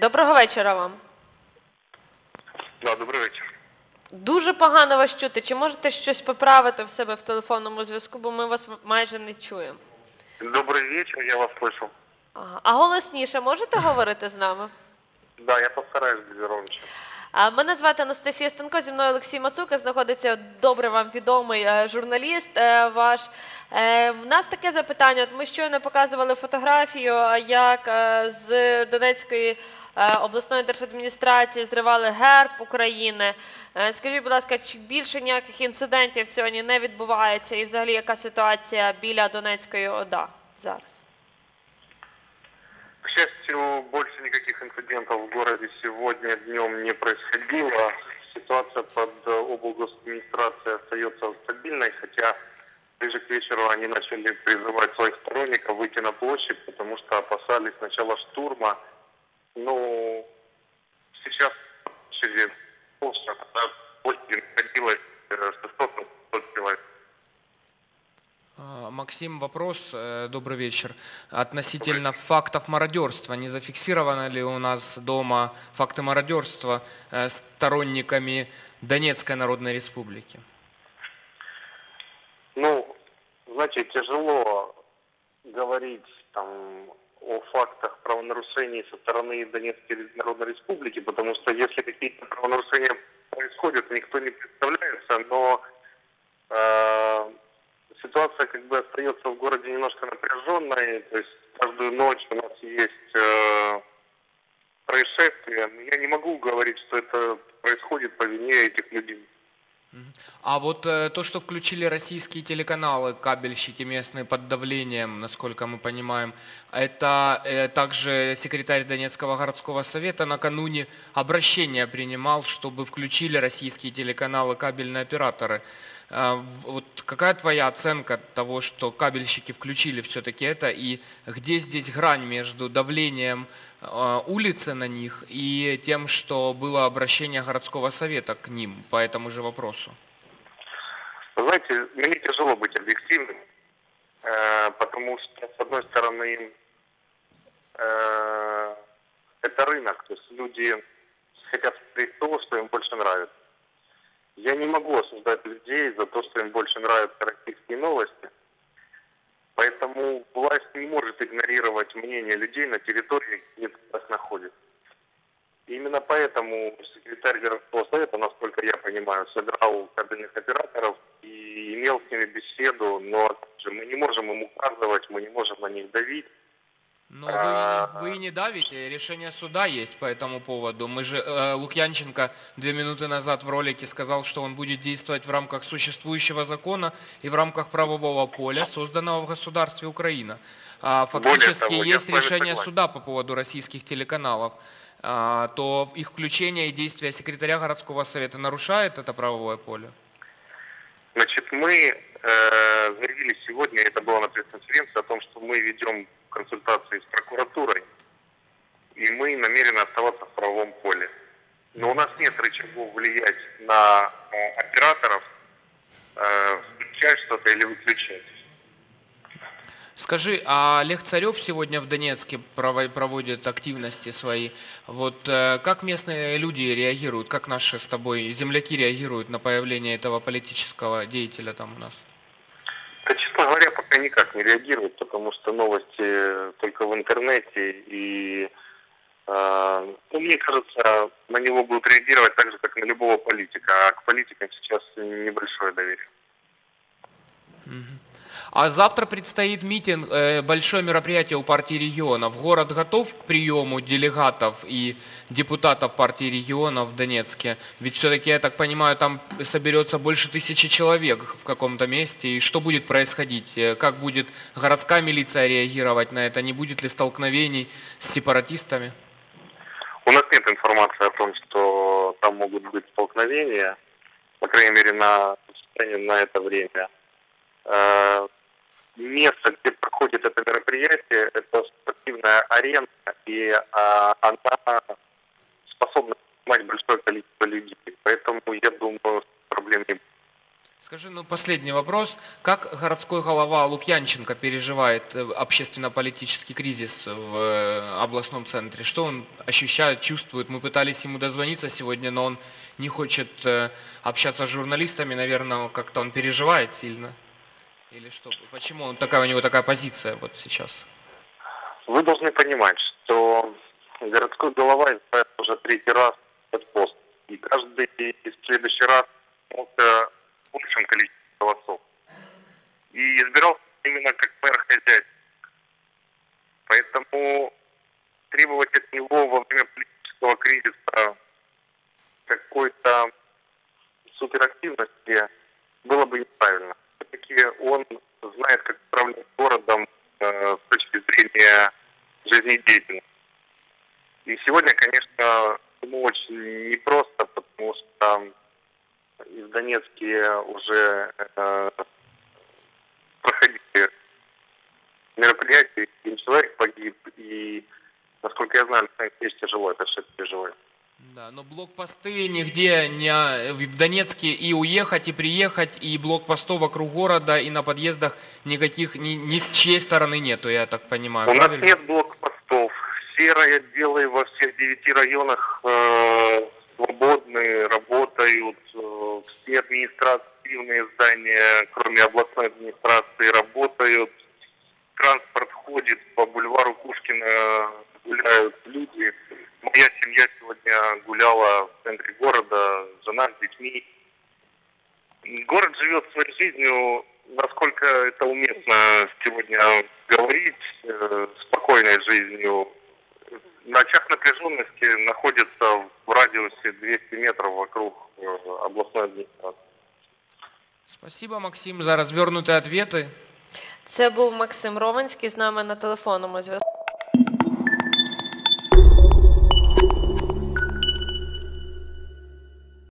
Доброго вечора вам. Да, добрий вечір. Дуже погано вас чути. Чи можете щось поправити в себе в телефонному зв'язку, бо ми вас майже не чуємо. Добрий вечір, я вас слышу. Ага. А голосніше можете говорити з нами? Да, я постараюсь, Безерович. Мене звати Анастасія Станко, зі мною Олексій Мацука. Знаходиться добре вам відомий е, журналіст е, ваш. Е, У нас таке запитання. Ми щойно показували фотографію, е, як е, з Донецької е, обласної держадміністрації зривали герб України. Е, Скажіть, будь ласка, чи більше ніяких інцидентів сьогодні не відбувається? І взагалі яка ситуація біля Донецької ОДА зараз? Счастью, больше никаких инцидентов в городе сегодня днем не происходило. Ситуация под э, облгосадминистрацией остается стабильной, хотя ближе к вечеру они начали призывать своих сторонников выйти на площадь, потому что опасались начала штурма. Ну, сейчас через полчаса на площади находилось э, 600 человек. А, Максим, вопрос, э, добрый вечер. Относительно фактов мародерства. Не зафиксировано ли у нас дома факты мародерства э, сторонниками Донецкой Народной Республики? Ну, знаете, тяжело говорить там о фактах правонарушений со стороны Донецкой Народной Республики, потому что если какие-то правонарушения происходят, никто не представляется, но э, ситуация как бы остается в городе немножко напряженной, то есть каждую ночь у нас есть э, происшествия, но я не могу говорить, что это происходит по вине этих людей. А вот э, то, что включили российские телеканалы, кабельщики местные под давлением, насколько мы понимаем, это э, также секретарь Донецкого городского совета накануне обращение принимал, чтобы включили российские телеканалы, кабельные операторы. В- Вот какая твоя оценка того, что кабельщики включили все-таки это, и где здесь грань между давлением э, улицы на них и тем, что было обращение городского совета к ним по этому же вопросу? Вы Знаете, мне тяжело быть объективным, э, потому что, с одной стороны, э, это рынок, то есть люди хотят смотреть то, что им больше нравится. Я не могу осуждать людей за то, что им больше нравятся российские новости, поэтому власть не может игнорировать мнение людей на территории, где власть находится. Именно поэтому секретарь городского совета, насколько я понимаю, собирал кабельных операторов и имел с ними беседу, но мы не можем им указывать, мы не можем на них давить. Но вы, вы и не давите, решение суда есть по этому поводу. Мы же, э, Лукьянченко две минуты назад в ролике сказал, что он будет действовать в рамках существующего закона и в рамках правового поля, созданного в государстве Украина. А, Фактически того, есть решение согласен. суда по поводу российских телеканалов. А, то их включение и действия секретаря городского совета нарушает это правовое поле? Значит, мы э, заявили сегодня, это было на пресс-конференции, о том, что мы ведем консультации с прокуратурой, и мы намерены оставаться в правовом поле. Но у нас нет рычагов влиять на э, операторов, э, включать что-то или выключать. Скажи, а Олег Царев сегодня в Донецке прово- проводит активности свои. Вот э, как местные люди реагируют, как наши с тобой земляки реагируют на появление этого политического деятеля там у нас? Да, честно говоря, пока никак не реагирует, потому что новости только в интернете, и э, ну, мне кажется, на него будут реагировать так же, как на любого политика, а к политикам сейчас небольшое доверие. А завтра предстоит митинг, э, большое мероприятие у партии регионов. Город готов к приему делегатов и депутатов партии регионов в Донецке? Ведь все-таки, я так понимаю, там соберется больше тысячи человек в каком-то месте. И что будет происходить? Э, Как будет городская милиция реагировать на это? Не будет ли столкновений с сепаратистами? У нас нет информации о том, что там могут быть столкновения, по крайней мере, на, на это время. Место, где проходит это мероприятие, это спортивная арена, и а, она способна принимать большое количество людей. Поэтому я думаю, проблем не будет. Скажи, ну последний вопрос. Как городской голова Лукьянченко переживает э, общественно-политический кризис в э, областном центре? Что он ощущает, чувствует? Мы пытались ему дозвониться сегодня, но он не хочет э, общаться с журналистами. Наверное, как-то он переживает сильно. Или что? Почему он такая, у него такая позиция вот сейчас? Вы должны понимать, что городской голова уже третий раз этот пост. И каждый в следующий раз становился большим количеством голосов. И избирался именно как мэр хозяйства. Поэтому требовать от него во время политического кризиса какой-то суперактивности было бы неправильно. Все-таки он знает, как управлять городом э, с точки зрения жизнедеятельности. И сегодня, конечно, ему очень непросто, потому что и в Донецке уже э, проходили мероприятия, и человек погиб, и, насколько я знаю, Алексеевич тяжело это все переживает. Да, но блокпосты нигде не в Донецке и уехать, и приехать, и блокпостов вокруг города, и на подъездах никаких ни, ни с чьей стороны нету, я так понимаю. У нас правильно? нет блокпостов. Все отделы во всех девяти районах э, свободны, работают. Э, все административные здания, кроме областной администрации, работают. Транспорт ходит по бульвару Пушкина, гуляют люди. Моя семья сегодня гуляла в центре города, жена с детьми. Город живет своей жизнью, насколько это уместно сегодня говорить, э, спокойной жизнью. На очаг напряженности находится в радиусе 200 метров вокруг э, областной администрации. Спасибо, Максим, за развернутые ответы. Це був Максим Ровенський з нами на телефонному зв'язку.